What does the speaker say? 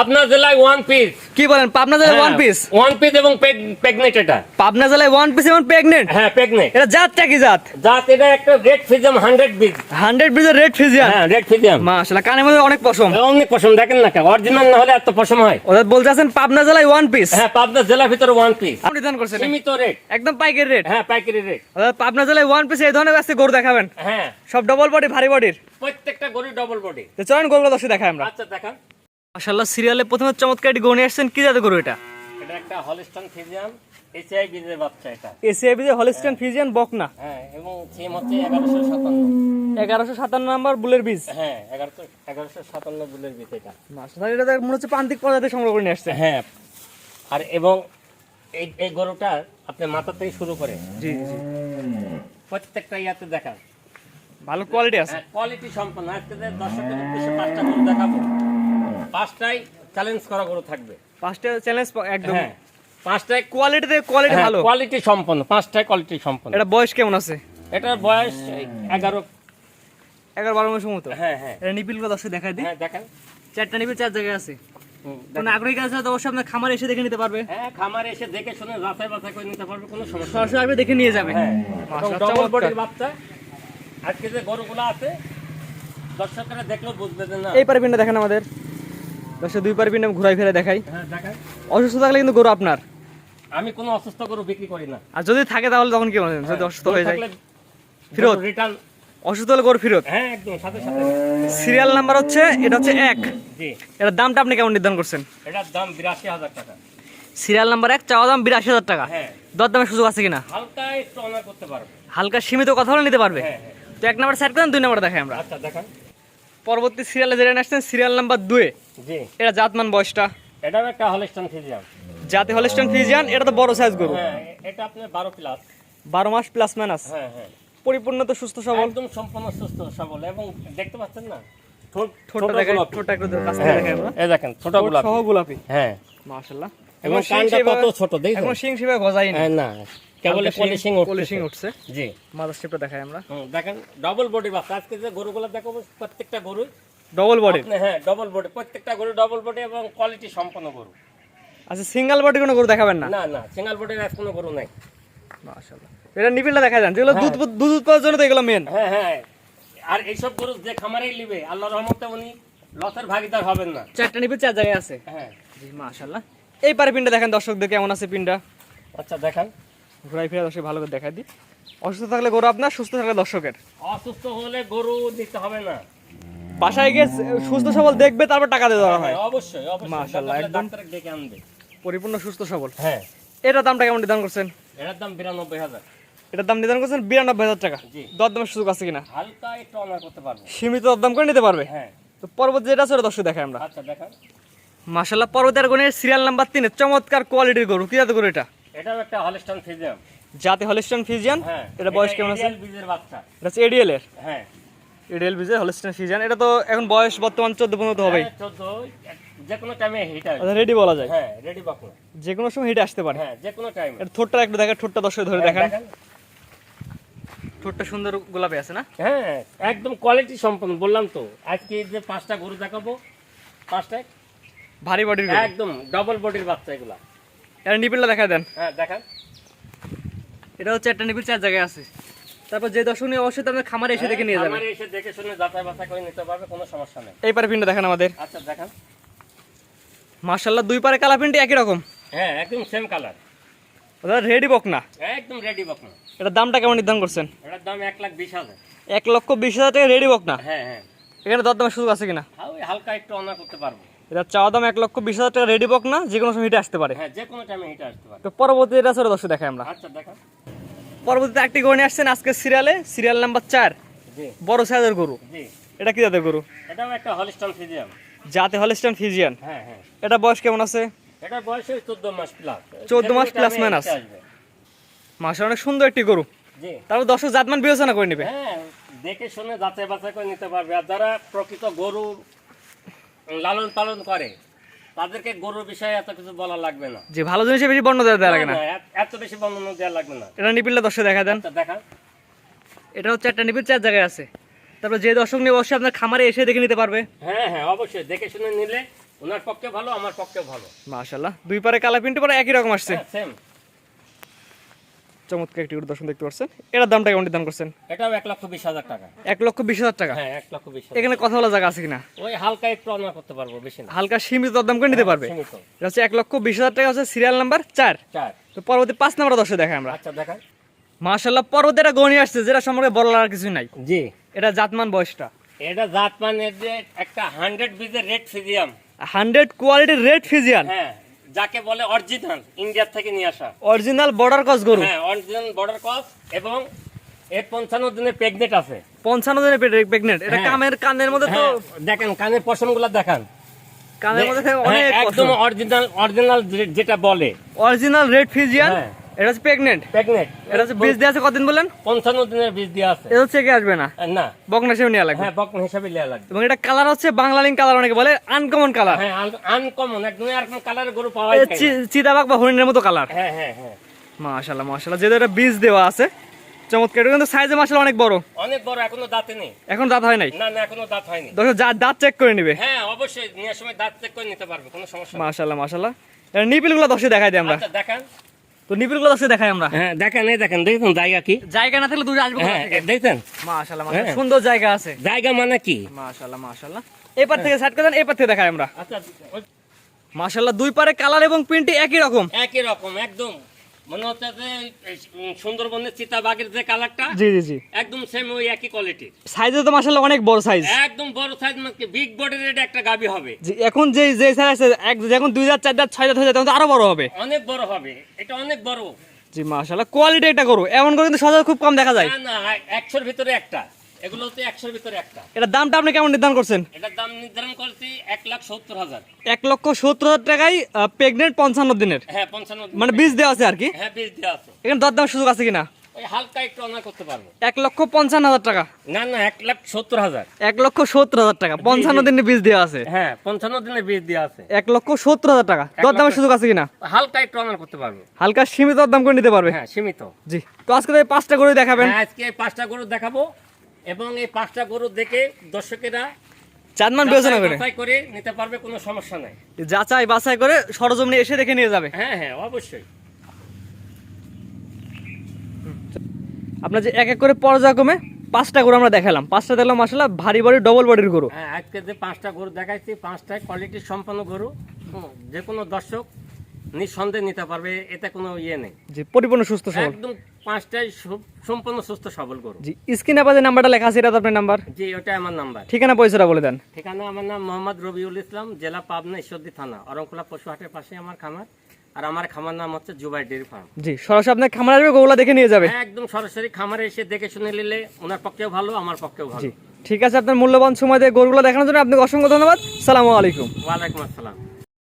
আপনার জেলায় one piece কি বলেন পাবনা জেলায় ওয়ান পিস ওয়ান পিস এবং এটা। পাবনা জেলায় ওয়ান পিস এবং প্রেগনেন্ট হ্যাঁ এটা জাতটা কি জাত? জাত এটা একটা রেড ফিজিয়াম হান্ড্রেড বিজ হান্ড্রেড বিজের রেড ফিজিয়ান হ্যাঁ রেড ফিজিয়াম মাশাআল্লাহ কানের মধ্যে অনেক পশম। অনেক পশম দেখেন না অরিজিনাল না হলে এত পশম হয়। ওদের বলতেছেন পাবনা জেলায় ওয়ান পিস হ্যাঁ পাবনা জেলার ভিতরে ওয়ান পিস আপনি দান করছেন। সীমিত রেট একদম পাইকারি রেট হ্যাঁ পাইকারি রেট পাবনা জেলায় ওয়ান পিস এই ধরনের আজকে গরু দেখাবেন? হ্যাঁ। সব ডবল বডি ভারী বডির প্রত্যেকটা গরু ডবল বডি তো চলেন গরুগুলো দর্শক দেখাই আমরা। আচ্ছা দেখান। মাশাআল্লাহ সিরিয়ালে প্রথমে চমৎকার একটি গরু নিয়ে আসছেন। কি জাতের গরু এটা? এটা একটা হলিস্টন ফিজিয়াম এসিআই বিজের বাচ্চা এটা। এসিআই বিজে হলিস্টিয়ান ফিজিয়ান বকনা। হ্যাঁ এবং সিম হচ্ছে এগারোশো সাতান্ন। এগারোশো সাতান্ন নাম্বার বুলের বীজ। হ্যাঁ এগারোশো এগারোশো সাতান্ন বুলের বীজ এটা। মাশাআল্লাহ এটা মনে হচ্ছে প্রান্তিক প্রজাতি সংগ্রহ করে নিয়ে আসছে। হ্যাঁ আর এবং এই এই গরুটা আপনি মাথা থেকে শুরু করে। জি জি। প্রত্যেকটা ইয়াতে দেখা ভালো কোয়ালিটি আছে। হ্যাঁ কোয়ালিটি সম্পন্ন। আজকে যে দর্শকের উদ্দেশ্যে পাঁচটা গরু দেখাবো। পাঁচটাই চ্যালেঞ্জ করা গরু থাকবে। পাঁচটা চ্যালেঞ্জ একদম। হ্যাঁ পাঁচটায় কোয়ালিটিতে কোয়ালিটি ভালো। কোয়ালিটি সম্পন্ন পাঁচটায় কোয়ালিটি সম্পন্ন। এটা বয়স কেমন আছে? এটার বয়স এগারো। এগারো বারো মাসের মতো? হ্যাঁ হ্যাঁ। এটা নিপিলগুলো দর্শক দেখাই দিই হ্যাঁ দেখেন। চারটা নিপিল চার জায়গায় আছে। কোন আগ্রহী কাছে তো অবশ্যই আপনার খামারে এসে দেখে নিতে পারবে। হ্যাঁ খামারে এসে দেখে শুনে বাছাই করে নিতে পারবে কোনো সমস্যা সরাসরি আসবে দেখে নিয়ে যাবে। হ্যাঁ মাশাআল্লাহ, ডবল চমৎকার। বডির বাচ্চা আজকে যে গরুগুলো আছে দর্শকরা দেখলেও বুঝবে না। এই দেখেন আমাদের। দর্শক দুই পারে পিনটা ঘুরাই ফেরে দেখাই। হ্যাঁ অসুস্থ থাকলে কিন্তু গরু আপনার। আমি কোনো অসুস্থ গরু বিক্রি করি না। আর যদি থাকে তাহলে তখন কি বলেন? যদি অসুস্থ হয়ে যায়। ফেরত? রিটার্ন অসুস্থ হলে গরু ফেরত? হ্যাঁ একদম সাথে সাথে। সিরিয়াল নাম্বার হচ্ছে এটা হচ্ছে এক। জি। এটার দামটা আপনি কেমন নির্ধারণ করছেন? এটার দাম বিরাশি হাজার টাকা। সিরিয়াল নাম্বার এক চাওয়া দাম বিরাশি হাজার টাকা। হ্যাঁ। দর দামের সুযোগ আছে কিনা? হালকা একটু অনার করতে পারবে। হালকা সীমিত কথা বলে নিতে পারবে। হ্যাঁ হ্যাঁ। তো এক নাম্বার সাইড করেন দুই নাম্বার দেখাই আমরা। আচ্ছা দেখান। পরবর্তী সিরিয়ালে যেটা আসছেন সিরিয়াল নাম্বার দুয়ে। জি। এটা জাতমান বয়সটা। এটাও একটা হলিস্টন ফিজিয়াম জাতে হলিস্টন ফিজিয়ান এটা তো বড় সাইজ গরু। হ্যাঁ এটা আপনার বারো প্লাস বারো মাস প্লাস মাইনাস হ্যাঁ হ্যাঁ। পরিপূর্ণ তো সুস্থ সবল। একদম সম্পূর্ণ সুস্থ সবল। এবং দেখতে পাচ্ছেন না? ঠোঁটটা ছোট গোলাপি। ঠোঁটটা একটু কাছ থেকে হ্যাঁ, দেখাই এই দেখেন ছোট গোলাপি। সহ গোলাপি। হ্যাঁ। মাশাআল্লাহ। এবং কানটা কত ছোট এখন সিং সেভাবে গজাই না হ্যাঁ না। কেবল পলিশিং পলিশিং উঠছে। জি। মাদার শেপটা দেখাই আমরা। দেখেন ডবল বডি বাচ্চা আজকে যে গরুগুলো দেখাবো প্রত্যেকটা গরু ডবল বডি হ্যাঁ ডবল বডি প্রত্যেকটা গরু ডবল বডি এবং কোয়ালিটি সম্পন্ন গরু। আচ্ছা সিঙ্গেল বডি কোনো গরু দেখাবেন না? না না সিঙ্গেল বডির আজ কোনো গরু নাই। মাশাআল্লাহ। এটা নিপিলটা দেখা যান যেগুলো দুধ দুধ উৎপাদনের জন্য তো এগুলো মেন হ্যাঁ হ্যাঁ। আর এইসব গরু যে খামারেই নিবে আল্লাহ রহমতে উনি লসের ভাগিদার হবেন না। চারটা চার জায়গায় আছে। হ্যাঁ। জি মাশাআল্লাহ। এই পারে পিনটা দেখেন দর্শকদের কেমন আছে পিনটা? আচ্ছা দেখান। ঘুরাই ফিরে দর্শক ভালো করে দেখাই দিই। অসুস্থ থাকলে গরু আপনার সুস্থ থাকলে দর্শকের। অসুস্থ হলে গরু নিতে হবে না। বাসায় গিয়ে সুস্থ সবল দেখবে তারপর টাকা দিয়ে দেওয়া হয়। হ্যাঁ, অবশ্যই অবশ্যই। মাশাআল্লাহ, একদম। ডেকে আনবে। পরিপূর্ণ সুস্থ সবল। হ্যাঁ। এটার দামটা কেমন নির্ধারণ করছেন? এটার দাম বিরানব্বই হাজার। এটার দাম নির্ধারণ করছেন বিরানব্বই হাজার টাকা। জি। দরদামের সুযোগ আছে কিনা? হালকা একটু অনার করতে পারব। সীমিত দরদাম করে নিতে পারবে? হ্যাঁ। তো পর্বত যেটা আছে ওটা দর্শক দেখাই আমরা। আচ্ছা দেখান। মাশাল্লাহ পর্বতের গণের সিরিয়াল নাম্বার তিনে চমৎকার কোয়ালিটির গরু। কি জাতের গরু এটা? এটাও একটা হলিস্টন ফিজিয়াম জাতে হলিস্টান ফিজিয়ান হ্যাঁ এটা বয়স কেমন আছে? বীজের বাচ্চা। এটা এডিএল এর হ্যাঁ। এডিএল হলিস্টান ফিজিয়ান এটা তো এখন বয়স বর্তমান চোদ্দ পনেরো তো হবেই। চোদ্দ যে কোনো টাইমে হিট আসবে। রেডি বলা যায়। হ্যাঁ রেডি বাকুড়া যে কোনো সময় হিটে আসতে পারে। হ্যাঁ যে কোনো টাইমে এটা ঠোঁটটা একটু দেখেন ঠোঁটটা দর্শক ধরে দেখান। ঠোঁটটা সুন্দর গোলাপি আছে না? হ্যাঁ একদম কোয়ালিটি সম্পন্ন বললাম তো। আজকে যে পাঁচটা গরু দেখাবো পাঁচটা ভারী বডির একদম ডবল বডির বাচ্চা এগুলা। এটা নিপিলটা দেখা দেন। হ্যাঁ এটা হচ্ছে একটা নিপিল চার জায়গায় আছে। তারপর যে অবশ্যই আপনার খামারে এসে দেখে নিয়ে যাবেন আমারে এসে দেখে শুনে যাচাই বাছাই করে নিতে পারবে কোনো সমস্যা নেই। এই পারে পিনটা দেখেন আমাদের। আচ্ছা দেখান। দুই পারে কালা পিনটি একই রকম। হ্যাঁ একদম সেম কালার ওটা রেডি বক না একদম রেডি বক না এটার দামটা কেমন নির্ধারণ করছেন? এটার দাম এক লাখ হাজার। লক্ষ বিশ হাজার টাকা রেডি বক না হ্যাঁ হ্যাঁ। এখানে দরদামের সুযোগ আছে কিনা? হালকা একটু অনার করতে পারব। এটা চাওয়া দাম এক লক্ষ বিশ হাজার টাকা রেডি বক না যে কোনো সময় হিটে আসতে পারে। হ্যাঁ যে কোনো টাইমে হিট আসতে পারবে তো পরবর্তী এটা আছে দর্শক দেখাই আমরা। আচ্ছা পরবর্তীতে একটি গরু নিয়ে আসছেন আজকে সিরিয়ালে সিরিয়াল নাম্বার চার। বড় সাইজের গরু। এটা কি জাতের গরু? একটা হলিস্টন জাতে হলিস্টান ফিজিয়ান হ্যাঁ হ্যাঁ। এটা বয়স কেমন আছে? বয়স চোদ্দ মাস প্লাস 14 মাস plus minus। মাসে অনেক সুন্দর একটি গরু। তারপর দর্শক জাতমান বিবেচনা করে নেবে। হ্যাঁ দেখে শুনে যাচাই বাছাই করে নিতে পারবে। আর যারা প্রকৃত গরু লালন পালন করে। তাদেরকে গরুর বিষয়ে এত কিছু বলা লাগবে না। যে ভালো জিনিসে বেশি বর্ণ দেওয়া লাগে না। এত- বেশি বর্ণনা দেওয়া লাগবে না। এটা নিপিলটা দর্শক দেখা দেন। আচ্ছা দেখান। এটা হচ্ছে একটা নিপিল চার জায়গায় আছে। তারপর যে দর্শক নিয়ে অবশ্যই আপনার খামারে এসে দেখে নিতে পারবে। হ্যাঁ হ্যাঁ অবশ্যই। দেখে শুনে নিলে ওনার পক্ষে ভালো আমার পক্ষে ভালো। মাশাল্লাহ দুই পারে কালা প্রিন্ট পরে একই রকম আসছে। সেম চমৎকার একটি দর্শন দেখতে পাচ্ছেন। এটার দামটা কেমন দাম করছেন? এটাও এক লক্ষ বিশ হাজার টাকা। এক লক্ষ বিশ হাজার টাকা? হ্যাঁ এক লক্ষ বিশ এখানে কথা বলা জায়গা আছে কিনা? ওই হালকা একটু অনার করতে পারব বেশি না। হালকা সীমিত দাম করে নিতে পারবে? সীমিত। এটা হচ্ছে এক লক্ষ বিশ হাজার টাকা হচ্ছে সিরিয়াল নাম্বার চার। চার। তো পরবর্তী পাঁচ নাম্বার দশে দেখাই আমরা। আচ্ছা মাশাল্লাহ পরবর্তী একটা গণি আসছে যেটা সম্পর্কে বলার কিছু নাই। জি। এটা জাতমান বয়সটা। এটা জাত মানে যে একটা হান্ড্রেড বিজের রেড ফিজিয়াম। হান্ড্রেড কোয়ালিটির রেড ফিজিয়ান হ্যাঁ যাকে বলে অরিজিনাল ইন্ডিয়ার থেকে নিয়ে আসা। অরিজিনাল বর্ডার কস গরু। হ্যাঁ অরিজিনাল বর্ডার ক্রস এবং এর পঞ্চান্ন দিনের প্রেগনেন্ট আছে। পঞ্চান্ন দিনের প্রেগনেন্ট এটা কানের কামের কানের মধ্যে তো হ্যাঁ, দেখেন কানের পশমগুলো দেখান। কানের মধ্যে হ্যাঁ, অনেক একদম অরিজিনাল অরিজিনাল যেটা বলে। অরিজিনাল রেড ফিজিয়ান হ্যাঁ। এটা হচ্ছে প্রেগনেন্ট প্রেগনেন্ট এটা হচ্ছে বীজ দিয়ে আছে কতদিন বলেন পঞ্চান্ন দিনের বীজ দেওয়া আছে। এটা আসবে না? না। বকনা হিসেবে নেওয়া লাগবে। হ্যাঁ বকন হিসাবে নেওয়া লাগবে। এবং এটা কালার হচ্ছে বাংলালিং কালার অনেকে বলে আনকমন কালার হ্যাঁ আনকমন একদম এরকম কালারের গরু পাওয়া যায় চিতাবাগ বা হরিণের মতো কালার হ্যাঁ হ্যাঁ হ্যাঁ। মাশাল্লাহ মাশাল্লাহ যেহেতু এটা বীজ দেওয়া আছে চমৎকার। কিন্তু সাইজে মাশাল্লাহ অনেক বড়। অনেক বড় এখনও দাঁতে নেই। এখন দাঁত হয় নাই? না না এখনও দাঁত হয়নি। দর্শক যা দাঁত চেক করে নিবে। হ্যাঁ অবশ্যই নেওয়ার সময় দাঁত চেক করে নিতে পারবে কোনো সমস্যা নেই। মাশাল্লাহ মাশাল্লাহ নিপিলগুলো দশে দেখাই দিই আমরা। আচ্ছা দেখান। তো নিপিলগুলো দশে দেখাই আমরা। হ্যাঁ দেখেন এই দেখেন দেখুন জায়গা কি? জায়গা না থাকলে দূরে আসবে হ্যাঁ দেখেন মাশাআল্লাহ হ্যাঁ। সুন্দর জায়গা আছে। জায়গা মানে কি? মাশাআল্লাহ মাশাল্লাহ এপার থেকে সাইড করেন এপার থেকে দেখাই আমরা। আচ্ছা মাশাআল্লাহ দুই পারে কালার এবং প্রিন্ট একই রকম। একই রকম একদম। মনে হচ্ছে যে সুন্দরবনের চিতাবাঘের যে কালারটা জি জি জি। একদম সেম ওই একই কোয়ালিটির সাইজে তো মাশাআল্লাহ অনেক বড় সাইজ একদম বড় সাইজ মানে বিগ বডির এটা একটা গাবি হবে। জি এখন যে যে সাইজ আছে এক যখন দুই হাজার চার হাজার ছয় হাজার হয়ে যায় তখন তো আরও বড় হবে। অনেক বড় হবে এটা অনেক বড়। জি মাশাআল্লাহ কোয়ালিটি এটা করো। এমন করে কিন্তু সচরাচর খুব কম দেখা যায়। না না একশোর ভিতরে একটা। এগুলো হচ্ছে একশোর ভিতরে একটা। এটার দামটা আপনি কেমন নির্ধারণ করছেন? এটার দাম নির্ধারণ করছি এক লাখ সত্তর হাজার। এক লক্ষ সত্তর হাজার টাকায় প্রেগনেন্ট পঞ্চান্ন দিনের। হ্যাঁ পঞ্চান্ন মানে বীজ দেওয়া আছে আর কি? হ্যাঁ বীজ দেওয়া আছে। এখানে দর দামের সুযোগ আছে কিনা? হালকা একটু অনার করতে পারব। এক লক্ষ পঞ্চান্ন হাজার টাকা। না না এক লাখ সত্তর হাজার। এক লক্ষ সত্তর হাজার টাকা। পঞ্চান্ন দিনের বীজ দেওয়া আছে। হ্যাঁ পঞ্চান্ন দিনের বীজ দেওয়া আছে। এক লক্ষ সত্তর হাজার টাকা। দর দামের সুযোগ আছে কিনা? হালকা একটু অনার করতে পারব। হালকা সীমিত দাম করে নিতে পারবে। হ্যাঁ সীমিত। জি। তো আজকে পাঁচটা করে দেখাবেন। আজকে পাঁচটা গরু দেখাবো। এবং এই পাঁচটা গরু দেখে দর্শকেরা চাঁদমান বিবেচনা করে। যাচাই করে নিতে পারবে কোনো সমস্যা নাই। যাচাই বাছাই করে সরজমিনে এসে দেখে নিয়ে যাবে। হ্যাঁ হ্যাঁ অবশ্যই। আপনার যে এক এক করে পর্যায়ক্রমে পাঁচটা গরু আমরা দেখালাম। পাঁচটা দেখলাম ভারী ভারী ডবল বডির গরু। হ্যাঁ আজকে যে পাঁচটা গরু দেখাইছি পাঁচটায় কোয়ালিটি সম্পন্ন গরু। হুম, যে কোনো দর্শক নিঃসন্দেহে নিতে পারবে এতে কোনো ইয়ে নেই। জি পরিপূর্ণ সুস্থ সবল। একদম পাঁচটাই সম্পূর্ণ সুস্থ সবল গরু। জি স্ক্রিনে পাশে নাম্বারটা লেখা আছে এটা তো আপনার নাম্বার? জি ওটাই আমার নাম্বার। ঠিকানা পয়সাটা বলে দেন। ঠিকানা আমার নাম মোহাম্মদ রবিউল ইসলাম জেলা পাবনা ঈশ্বরদী থানা অরংখোলা পশুহাটের পাশে আমার খামার। আর আমার খামার নাম হচ্ছে জুবাই ডেয়ারি ফার্ম। জি সরাসরি আপনার খামার আসবে গোগুলা দেখে নিয়ে যাবে। একদম সরাসরি খামারে এসে দেখে শুনে নিলে ওনার পক্ষেও ভালো আমার পক্ষেও ভালো। ঠিক আছে আপনার মূল্যবান সময় দিয়ে গরুগুলো দেখানোর জন্য আপনাকে অসংখ্য ধন্যবাদ। সালামু আলাইকুম। ওয়ালাইকুম আসসালাম।